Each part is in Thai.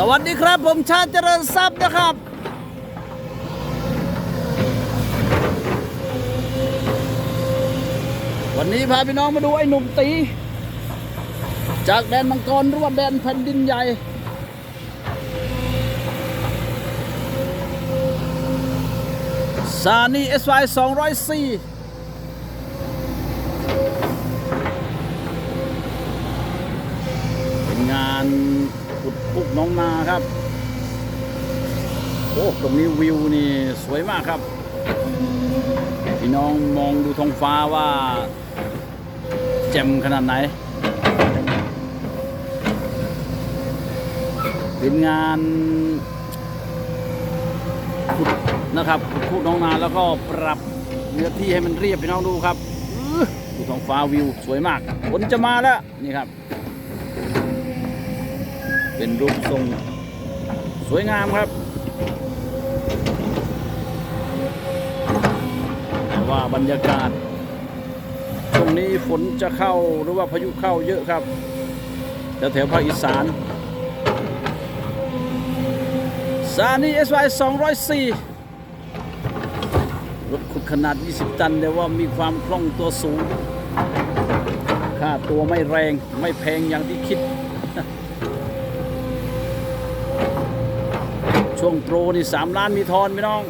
สวัสดีครับผมชาติเจริญทรัพย์นะครับ วันนี้พาพี่น้องมาดูไอ้หนุ่มตี จากแดนมังกรหรือว่าแดนแผ่นดินใหญ่ ซานีเอสไวสองร้อยสี่เป็นงาน ขุดปุกน้องนาครับ โอ้ตรงนี้วิวนี่สวยมากครับ พี่น้องมองดูท้องฟ้าว่าแจ่มขนาดไหนเป็นงานขุดนะครับขุดคูน้องนาแล้วก็ปรับเนื้อที่ให้มันเรียบพี่น้องดูครับดูท้องฟ้าวิวสวยมากฝนจะมาแล้วนี่ครับ เป็นรูปทรงสวยงามครับ แต่ว่าบรรยากาศช่วงนี้ฝนจะเข้าหรือว่าพายุเข้าเยอะครับแถวแถวภาคอีสานซานี่ SY 204 รถขุดขนาด 20 ตัน แต่ว่ามีความคล่องตัวสูง ค่าตัวไม่แรงไม่แพงอย่างที่คิด ช่วงโปรนี่3ล้านมีทอนพี่น้อง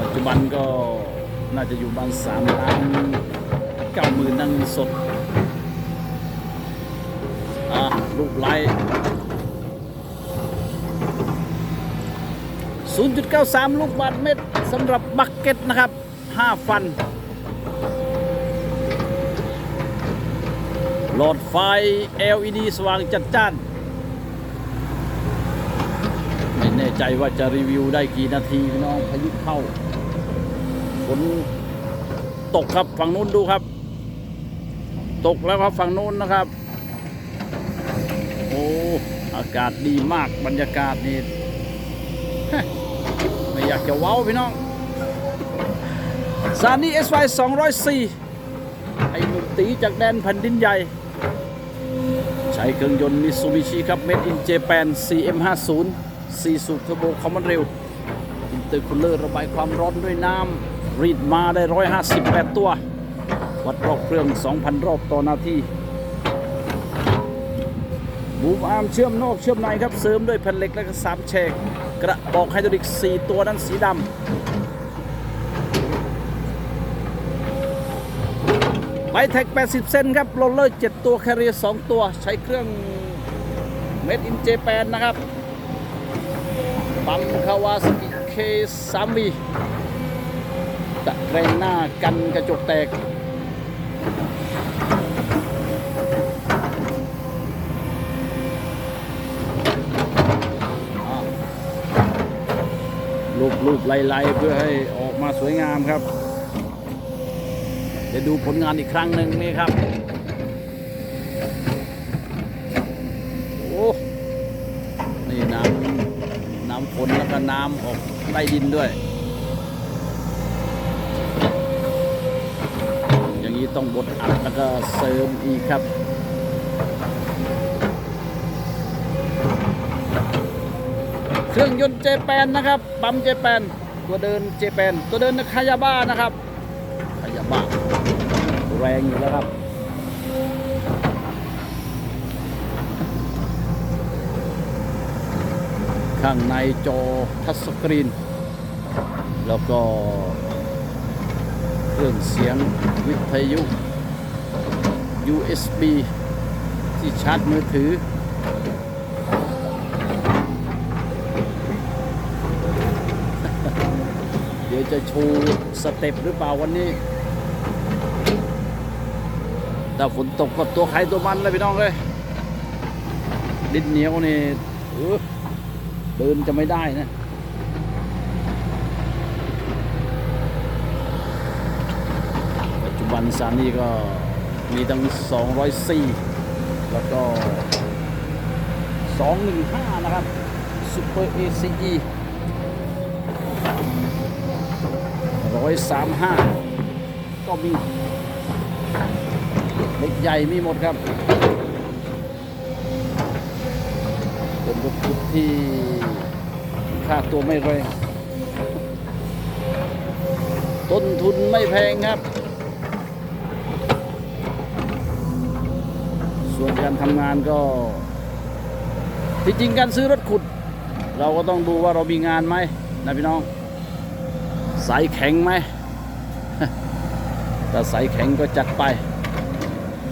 ปัจจุบันก็น่าจะอยู่ประมาณ3ล้าน9หมื่นนั่งสดอะรูปไลท์0.93 ลูกบาทเมตรสำหรับบักเก็ตนะครับ 5 ฟัน หลอดไฟ LED สว่างจัดจ้าน ไม่แน่ ใจว่าจะรีวิวได้กี่นาทีพี่น้องพายุเข้าฝนตกครับฝั่งนู้นดูครับ ตกแล้วครับฝั่งนู้นนะครับ โอ้อากาศดีมากบรรยากาศนี่ไม่อยากจะว้าวพี่น้องซานี่ SY 204ไอ้หนุ่มตีจากแดนแผ่นดินใหญ่ ใช้เครื่องยนต์มิซูบิชิครับ Made in Japan CM50 4 สูบเทอร์โบคอมมอนเร็วอินเตอร์คูลเลอร์ระบายความร้อนด้วยน้ำรีดมาได้ 158 ตัว วัดรอบเครื่อง 2,000 รอบต่อนาทีบูมอาร์มเชื่อมนอกเชื่อมในครับ เสริมด้วยแผ่นเหล็กและก็สามแฉกกระบอกไฮดรอลิก 4 ตัวนั้นสีดำไบแท็ก 80เซนครับโรลเลอร์ 7 ตัวแคเรียร์ 2 ตัว ใช้เครื่องเมดอินเจแปนนะครับ ปั๊มคาวาสกิเคสามวีตะแกรงหน้ากันกระจกแตก รูปรูปไล่ๆเพื่อให้ออกมาสวยงามครับ เดี๋ยวดูผลงานอีกครั้งหนึ่งนี่ครับ โอ้ นี่น้ำน้ำฝ น้ำออกใต้ดินด้วย อย่างนี้ต้องบดอัดแล้วก็เสริมอีกครับเครื่องยนต์เจแปนนะครับ ปั๊มเจแปน ตัวเดินเจแปน ตัวเดินคายาบ้านะครับคายาบ้า แรงอยู่แล้วครับ ข้างในจอทัชสกรีน แล้วก็เครื่องเสียงวิทยุ USB ที่ชาร์จมือถือ เดี๋ยวจะโชว์สเต็ปหรือเปล่าวันนี้ถ้าฝนตกก็ตัวใครตัวมันเลยพี่น้องเลยดินเหนียวนี่ เดินจะไม่ได้นะปัจจุบันซานี่ก็มีตั้ง 204 แล้วก็ 215 นะครับ Super ACE ร้อยสามห้าก็มีเล็กใหญ่มีหมดครับ ตัว เป็นรถขุดที่ค่าตัวไม่แรง ต้นทุนไม่แพงครับ ส่วนการทำงานก็ ที่จริงการซื้อรถขุด เราก็ต้องดูว่าเรามีงานไหมนะพี่น้อง สายแข็งไหมถ้าสายแข็งก็จัดไป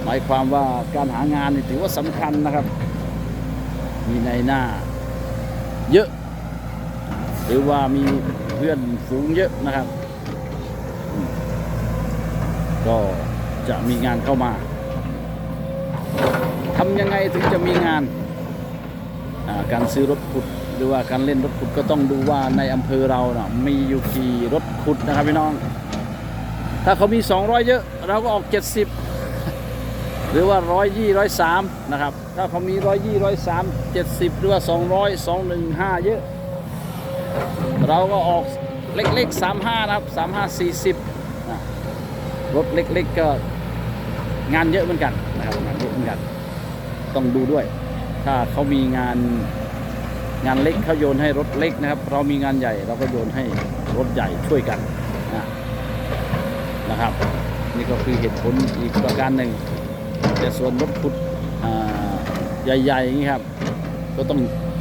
หมายความว่าการหางานนี่ถือว่าสำคัญนะครับ มีในหน้าเยอะ หรือว่ามีเพื่อนฝูงเยอะนะครับ ก็จะมีงานเข้ามาทำยังไงถึงจะมีงานาการซื้อรถขุดหรือว่าการเล่นรถขุดก็ต้องดูว่าในอำเภอเรานะมีอยู่กี่รถขุดนะครับพี่น้อง ถ้าเขามี 200 เยอะ เราก็ออก 70 หรือว่าร้อยยี่ร้อยสามนะครับ ถ้าเขามีร้อยยี่ร้อยสามเจ็ดสิบหรือว่าสองร้อยสองหนึ่งห้าเยอะ เราก็ออกเล็กๆสามห้านะครับสามห้าสี่สิบรถเล็กๆก็งานเยอะเหมือนกันนะครับงานเยอะเหมือนกัน ต้องดูด้วย ถ้าเขามีงานงานเล็กเขาโยนให้รถเล็กนะครับ เรามีงานใหญ่เราก็โยนให้รถใหญ่ช่วยกันนะนะครับ นี่ก็คือเหตุผลอีกประการหนึ่ง แต่ส่วนรถขุดใหญ่ๆอย่างนี้ครับ ก็ต้อง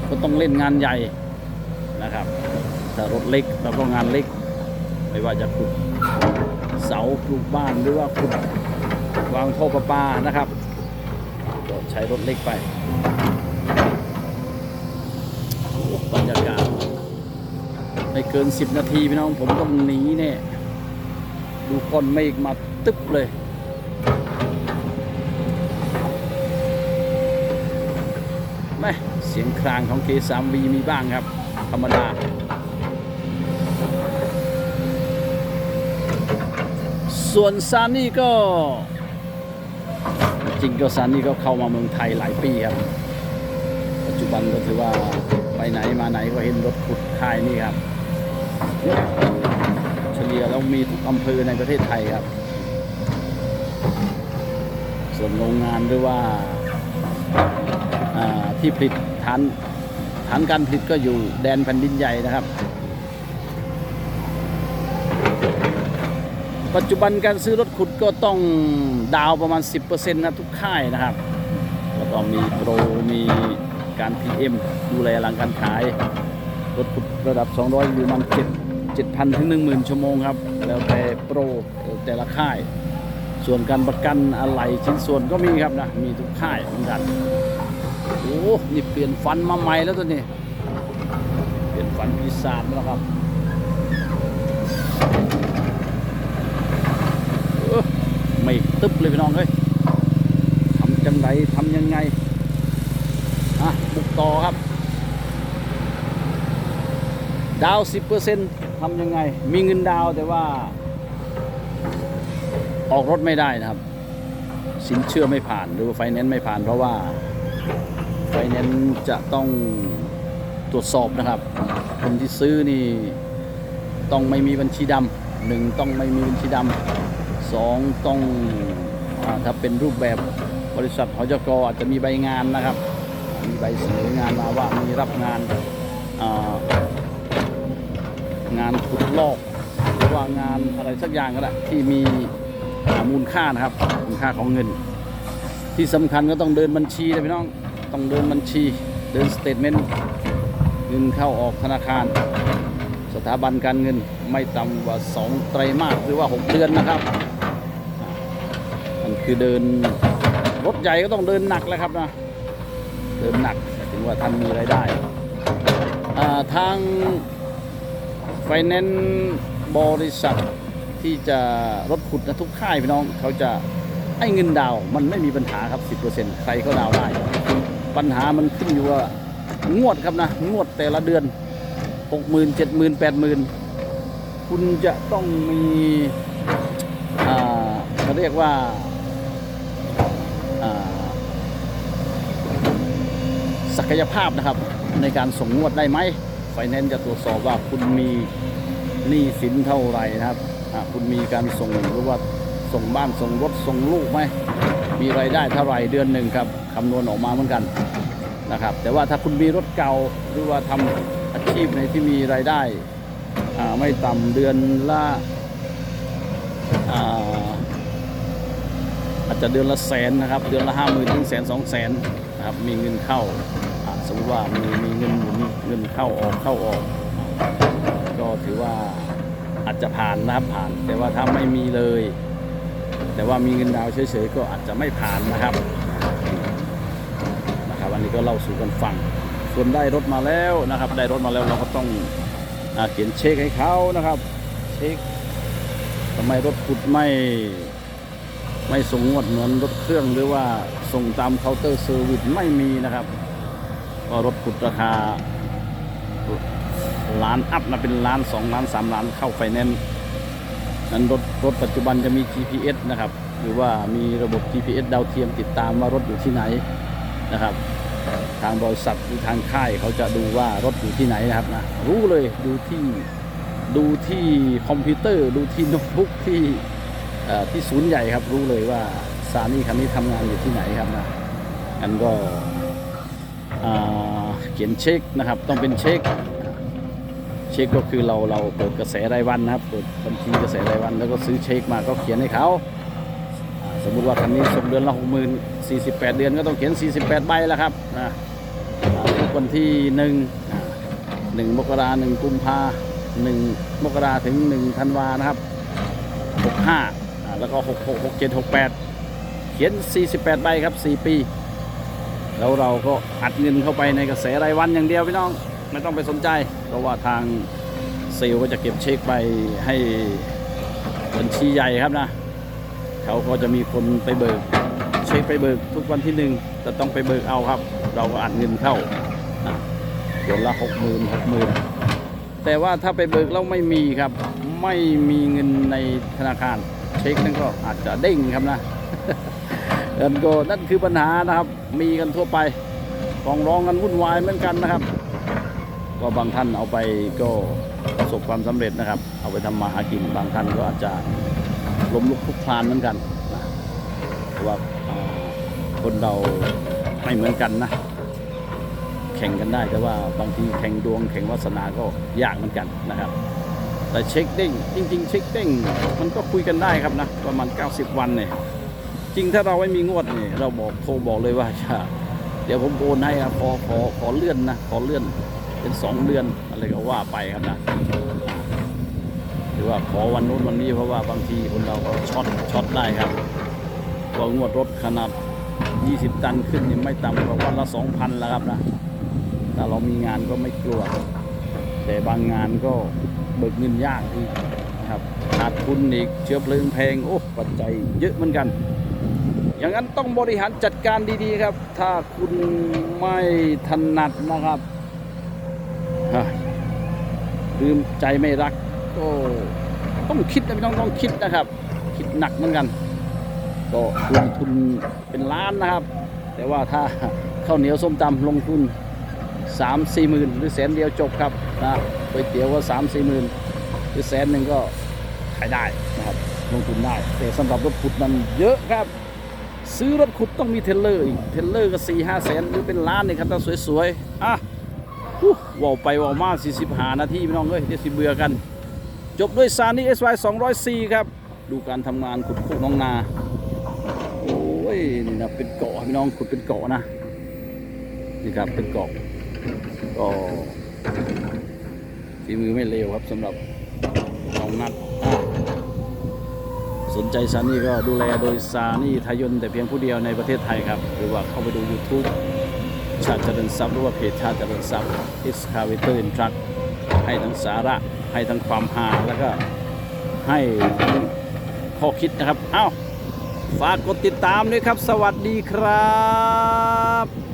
ก็ต้องเล่นงานใหญ่นะครับแต่รถเล็กเราก็งานเล็ก ไม่ว่าจะขุดเสาปลูกบ้านหรือว่าขุดวางท่อประปานะครับก็ใช้รถเล็กไปบรรยากาศไม่เกิน 10 นาทีพี่น้องผมต้องหนีเนี่ยดูก้อนเมฆมาตึ๊บเลย แม่ เสียงครางของ K3V มีบ้างครับ ธรรมดา ส่วนซานี่ก็ จริงก็ซานี่ก็เข้ามาเมืองไทยหลายปีครับ ปัจจุบันก็ถือว่าไปไหนมาไหนก็เห็นรถขุดค่ายนี่ครับ เฉลี่ยแล้วมีทุกอำเภอในประเทศไทยครับ ส่วนโรงงานหรือว่า ที่ผลิตฐานฐานการผลิตก็อยู่แดนแผ่นดินใหญ่นะครับ ปัจจุบันการซื้อรถขุดก็ต้องดาวประมาณ 10%นะทุกค่ายนะครับ แล้วก็มีโปรมีการ PM ดูแลหลังการขาย รถขุดระดับ 200 อยู่มัน7 7,000 ถึง 10,000 ชั่วโมงครับ แล้วแต่โปรแต่ละค่าย ส่วนการประกันอะไหล่ชิ้นส่วนก็มีครับนะ มีทุกค่ายเหมือนกัน โอ้นี่เปลี่ยนฟันมาใหม่แล้วตัวนี้ เปลี่ยนฟันปีศาจมาแล้วครับเออไม่ตึ๊บเลยพี่น้องเฮ้ยทำจังไรทำยังไงอะบุกต่อครับ ดาว10%ทำยังไง มีเงินดาวแต่ว่า ออกรถไม่ได้นะครับ สินเชื่อไม่ผ่านหรือไฟแนนซ์ไม่ผ่านเพราะว่า ไฟแนนซ์จะต้องตรวจสอบนะครับ คนที่ซื้อนี่ต้องไม่มีบัญชีดำหนึ่งต้องไม่มีบัญชีดำสองต้องอถ้าเป็นรูปแบบบริษัทหจกอาจจะมีใบงานนะครับ มีใบเสนองานมาว่ามีรับงานงานขุดลอกหรือว่างานอะไรสักอย่างก็ได้ที่มีมูลค่านะครับมูลค่าของเงิน ที่สำคัญก็ต้องเดินบัญชีนะพี่น้อง ต้องเดินบัญชี เดินสเตทเมนต์เงินเข้าออกธนาคาร สถาบันการเงินไม่ต่ำกว่า 2 ไตรมาสหรือว่า 6 เดือนนะครับมันคือเดินรถใหญ่ก็ต้องเดินหนักแล้วครับนะเดินหนักถึงว่าท่านมีรายได้ทางไฟแนนซ์บริษัทที่จะรถขุดนะทุกค่ายพี่น้องเขาจะไอ้เงินดาวมันไม่มีปัญหาครับ 10%ใครก็ดาวได้ ปัญหามันขึ้นอยู่ว่างวดครับนะ งวดแต่ละเดือน60,000 70,000 80,000คุณจะต้องมีเขาเรียกว่าศักยภาพนะครับ ในการส่งงวดได้ไหมไฟแนนซ์จะตรวจสอบว่าคุณมีหนี้สินเท่าไหร่นะครับคุณมีการส่งหรือว่าส่งบ้านส่งรถส่งลูกไหมมีรายได้เท่าไหร่เดือนหนึ่งครับ คำนวณออกมาเหมือนกันนะครับ แต่ว่าถ้าคุณมีรถเก่าหรือว่าทำอาชีพในที่มีรายได้ไม่ต่ำเดือนละอาอาจจะเดือนละแสนนะครับ เดือนละห้าหมื่นถึงแสนสองแสนนะครับมีเงินเข้าสมมติว่ามีมีเงินหมุนเงินเข้าออกเข้าออก ก็ถือว่าอาจจะผ่านนะครับผ่าน แต่ว่าถ้าไม่มีเลย แต่ว่ามีเงินดาวเฉยๆก็อาจจะไม่ผ่านนะครับ นี้ก็เล่าสู่กันฟัง ส่วนได้รถมาแล้วนะครับ ได้รถมาแล้วเราก็ต้องอเขียนเช็คให้เขานะครับ เช็คทำไมรถขุดไม่ไม่ส่งงวดเหมือนรถเครื่องหรือว่าส่งตามเคาน์เตอร์เซอร์วิสไม่มีนะครับก็รถขุดราคาล้านอัพนะเป็นล้านสองล้านสามล้านเข้าไฟแนนซ์นั้นรถรถปัจจุบันจะมี GPS นะครับ หรือว่ามีระบบ GPS ดาวเทียมติดตามว่ารถอยู่ที่ไหนนะครับ ทางบริษัทหรือทางค่ายเขาจะดูว่ารถอยู่ที่ไหนนะครับนะรู้เลยดูที่ดูที่คอมพิวเตอร์ ดูที่โน้ตบุ๊กที่ที่ศูนย์ใหญ่ครับรู้เลยว่าสานีคันนี้ทำงานอยู่ที่ไหนครับนะอันก็เขียนเช็คนะครับ ต้องเป็นเช็ค เช็คก็คือเราเราเปิดกระแสรายวันนะครับเปิดบัญชีกระแสรายวัน แล้วก็ซื้อเช็คมาก็เขียนให้เขาสมมุติว่าคันนี้ส่งเดือนละหกหมื่นสี่สิบแปดเดือนก็ต้องเขียนสี่สิบแปดใบแล้วครับนะ วันที่หนึ่งหนึ่งมกราหนึ่งกุมภาหนึ่งมกราถึงหนึ่งธันวานะครับหกห้าแล้วก็หกหกหกเจ็ดหกแปดเขียนสี่สิบแปดใบครับสี่ปี แล้วเราก็อัดเงินเข้าไปในกระแสรายวันอย่างเดียวพี่น้องไม่ต้องไปสนใจ เพราะว่าทางเซลก็จะเก็บเช็คไปให้บัญชีใหญ่ครับนะ เขาก็จะมีคนไปเบิก เช็คไปเบิกทุกวันที่หนึ่งแต่ต้องไปเบิกเอาครับ เราก็อัดเงินเข้า เดือนละหกหมื่นหกหมื่นแต่ว่าถ้าไปเบิกแล้วไม่มีครับ ไม่มีเงินในธนาคาร เช็คนั่นก็อาจจะเด้งครับนะนั่นก็นั่นคือปัญหานะครับ มีกันทั่วไปฟ้องร้องกันวุ่นวายเหมือนกันนะครับ ก็บางท่านเอาไปก็ประสบความสำเร็จนะครับ เอาไปทำมาหากินบางท่านก็อาจจะล้มลุกคลุกคลานเหมือนกันนะว่าคนเราไม่เหมือนกันนะ ข่งกันได้ แต่ว่าบางทีแข่งดวงแข่งวาสนาก็ยากเหมือนกันนะครับ แต่เช็คเด้งจริง ๆ เช็คเด้งมันก็คุยกันได้ครับนะประมาณ 90 วันเนี่ยจริงถ้าเราไม่มีงวดเนี่ยเราบอกโทรบอกเลยว่าจะเดี๋ยวผมโอนให้ครับขอขอขอเลื่อนนะขอเลื่อนเป็นสองเดือนอะไรก็ว่าไปครับนะหรือว่าขอวันนู้นวันนี้เพราะว่าบางทีคนเราก็ช็อตช็อตได้ครับก็งวดรถขนาด 20 ตันขึ้นนี่ไม่ต่ำกว่าวันละ 2,000 แล้วครับนะ ถ้าเรามีงานก็ไม่กลัว แต่บางงานก็เบิกเงินยากอีกนะครับขาดทุนอีกเชื้อเพลิงแพงโอ้ปัจจัยเยอะเหมือนกัน อย่างนั้นต้องบริหารจัดการดีๆครับ ถ้าคุณไม่ถนัดนะครับฮะลืมใจไม่รักก็ต้องคิดนะพี่น้องต้องคิดนะครับ คิดหนักเหมือนกัน ก็ลงทุนเป็นล้านนะครับ แต่ว่าถ้าข้าวเหนียวส้มตำลงทุน สามสี่หมื่นหรือแสนเดียวจบครับนะก๋วยเตี๋ยวก็สามสี่หมื่นหรือแสนหนึ่งก็ขายได้นะครับลงทุนได้ แต่สำหรับรถขุดมันเยอะครับ ซื้อรถขุดต้องมีเทรลเลอร์อีกเทรลเลอร์ก็สี่ห้าแสนหรือเป็นล้านนี่ครับถ้าสวยๆอะว่าวไปว่าวมา40หานาทีพี่น้องเอ้ยเดี๋ยวสิเบื่อกัน จบด้วยซานี่ SY 204ครับ ดูการทำงานขุดโคกน้องนาโอ้ยนี่นะเป็นเกาะพี่น้องขุดเป็นเกาะนะนี่ครับเป็นเกาะ ก็ฝีมือไม่เลวครับสำหรับน้องนัดสนใจซานี่ก็ดูแลโดยซานี่ทายนแต่เพียงผู้เดียวในประเทศไทยครับ หรือว่าเข้าไปดู YouTube ชาติเจริญทรัพย์หรือว่าเพจชาติเจริญทรัพย์ Excavator in Truck ให้ทั้งสาระ ให้ทั้งความฮาแล้วก็ให้ข้อคิดนะครับ เอ้า ฝากกดติดตามด้วยครับ สวัสดีครับ